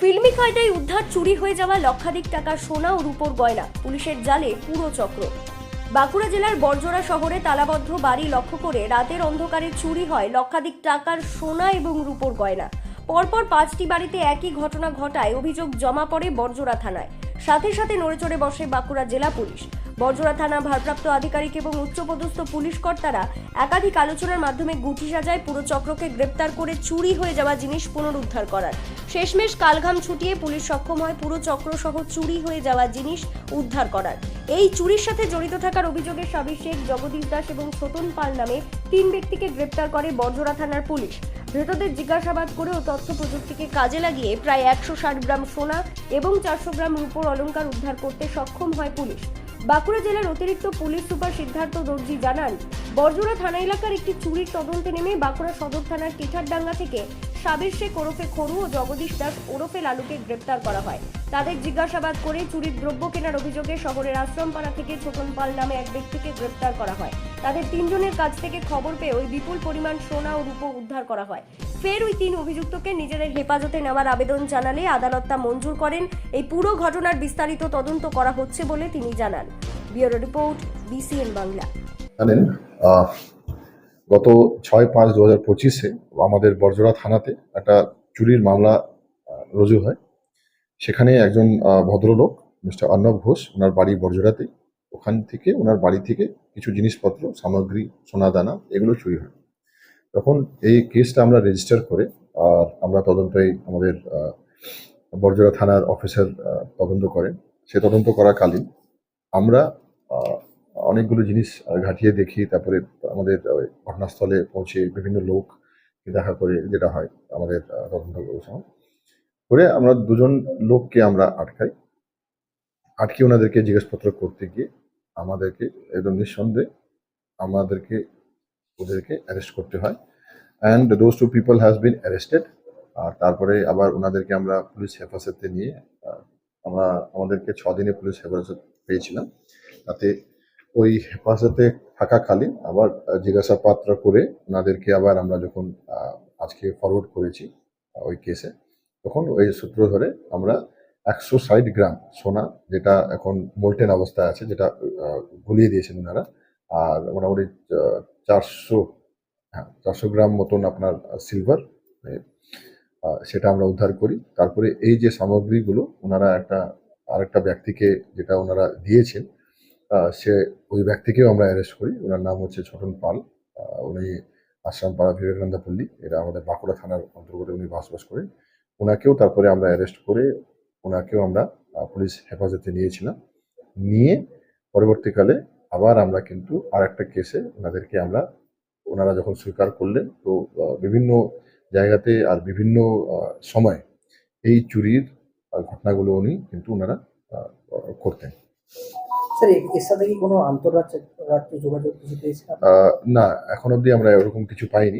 ফিল্মি কায়দায় উদ্ধার চুরি হয়ে যাওয়া লক্ষাধিক টাকা সোনা ও রূপোর গয়না। পুলিশের জালে পুরো চক্র। বাঁকুড়া জেলার বর্জরা শহরে তালাবদ্ধ বাড়ি লক্ষ্য করে রাতের অন্ধকারে চুরি হয় লক্ষাধিক টাকার সোনা এবং রূপোর গয়না। পরপর পাঁচটি বাড়িতে একই ঘটনা ঘটায় অভিযোগ জমা পড়ে বর্জরা থানায়। সাথে সাথে নড়েচড়ে বসে বাঁকুড়া জেলা পুলিশ। বর্জরা থানা ভারপ্রাপ্ত আধিকারিক এবং উচ্চপদস্থ পুলিশ কর্তারা একাধিক আলোচনার মাধ্যমে গুটি সাজায় পুরো চক্রকে গ্রেপ্তার করে চুরি হয়ে যাওয়া জিনিস পুনরুদ্ধার করার। শেষমেশ কালঘাম ছুটিয়ে পুলিশ সক্ষম হয় পুরো চক্র সহ চুরি হয়ে যাওয়া জিনিস উদ্ধার করার। এই চুরির সাথে জড়িত থাকার অভিযোগে সাবির শেখ, জগদীশ দাস এবং ছোটন পাল নামে তিন ব্যক্তিকে গ্রেপ্তার করে বর্জরা থানার পুলিশ। ধৃতদের জিজ্ঞাসাবাদ করেও তথ্য প্রযুক্তিকে কাজে লাগিয়ে প্রায় একশো ষাট গ্রাম সোনা এবং চারশো গ্রাম রূপোর অলংকার উদ্ধার করতে সক্ষম হয় পুলিশ। বাঁকুড়া জেলার অতিরিক্ত পুলিশ সুপার সিদ্ধার্থ দর্জি জানান, বরজোড়া থানা এলাকার একটি চুরির তদন্তে নেমে বাঁকুড়া সদর থানার কেঠারডাঙ্গা থেকে সাবির শেখ ওরফে খরু ও জগদীশ দাস ওরফে লালুকে গ্রেপ্তার করা হয়। তাদের জিজ্ঞাসাবাদ করে চুরির দ্রব্য কেনার অভিযোগে শহরের আশ্রমপাড়া থেকে ছোটন পাল নামে এক ব্যক্তিকে গ্রেপ্তার করা হয়। তাদের তিনজনের কাছ থেকে খবর পেয়ে ওই বিপুল পরিমাণ সোনা ও রূপো উদ্ধার করা হয়। ফের ওই তিন অভিযুক্তকে নিজেদের হেফাজতে নেওয়ার আবেদন জানালে আদালত তা মঞ্জুর করেন। এই পুরো ঘটনার বিস্তারিত তদন্ত করা হচ্ছে বলে তিনি জানান। Bureau report BCN Bangla. জানেন গত ছয় পাঁচ দু হাজার পঁচিশে আমাদের বর্জরা থানাতে একটা চুরির মামলা রুজু হয়। সেখানে একজন ভদ্রলোক, মিস্টার অর্ণব ঘোষ, ওনার বাড়ি বর্জরাতে ওখান থেকে, ওনার বাড়ি থেকে কিছু জিনিসপত্র, সামগ্রী সোনা দানা এগুলো চুরি হয়। তখন এই কেসটা আমরা রেজিস্টার করে, আর আমরা তদন্তই আমাদের বর্জরা থানার অফিসার তদন্ত করেন। সে তদন্ত করাকালীন আমরা অনেকগুলো জিনিস ঘাটিয়ে দেখি, তারপরে আমাদের ঘটনাস্থলে পৌঁছে বিভিন্ন লোক দেখা করে যেটা হয়, আমাদের তদন্ত গবেষণা করে আমরা দুজন লোককে আমরা আটকাই। আটকে ওনাদেরকে জিজ্ঞাসাপত্র করতে গিয়ে আমাদেরকে একদম নিঃসন্দেহে আমাদেরকে, ওদেরকে অ্যারেস্ট করতে হয়। And those two people has been arrested আর তারপরে আবার ওনাদেরকে আমরা পুলিশ হেফাজতে নিয়ে আমরা, আমাদেরকে ছ দিনে পুলিশ হেফাজত পেয়েছিলাম। তাতে ওই হেফাজতে থাকাকালীন আবার জিজ্ঞাসাবাদ করে ওনাদেরকে আবার আমরা যখন আজকে ফরওয়ার্ড করেছি ওই কেসে তখন ওই সূত্র ধরে আমরা একশো ষাট গ্রাম সোনা যেটা এখন মোল্টেন অবস্থায় আছে, যেটা গুলিয়ে দিয়েছেন ওনারা, আর মোটামুটি চারশো হ্যাঁ চারশো গ্রাম মতন আপনার সিলভার সেটা আমরা উদ্ধার করি। তারপরে এই যে সামগ্রীগুলো ওনারা একটা, আরেকটা ব্যক্তিকে যেটা ওনারা দিয়েছেন সে ওই ব্যক্তিকেও আমরা অ্যারেস্ট করি। ওনার নাম হচ্ছে ছোটন পাল। উনি আশ্রামপাড়া বিবেকানন্দ পল্লী। এটা আমাদের বাঁকুড়া থানার অন্তর্গত উনি বাসবাস করেন। ওনাকেও তারপরে আমরা অ্যারেস্ট করে ওনাকেও আমরা পুলিশ হেফাজতে নিয়েছিলাম। নিয়ে পরবর্তীকালে আবার আমরা কিন্তু আর একটা কেসে ওনাদেরকে আমরা, ওনারা যখন স্বীকার করলেন, তো বিভিন্ন জায়গাতে আর বিভিন্ন সময় এই চুরির ঘটনাগুলো উনি কিন্তু ওনারা করতেন। স্যার এর সাথে কি কোনো যোগাযোগ না এখন অবধি আমরা এরকম কিছু পাইনি।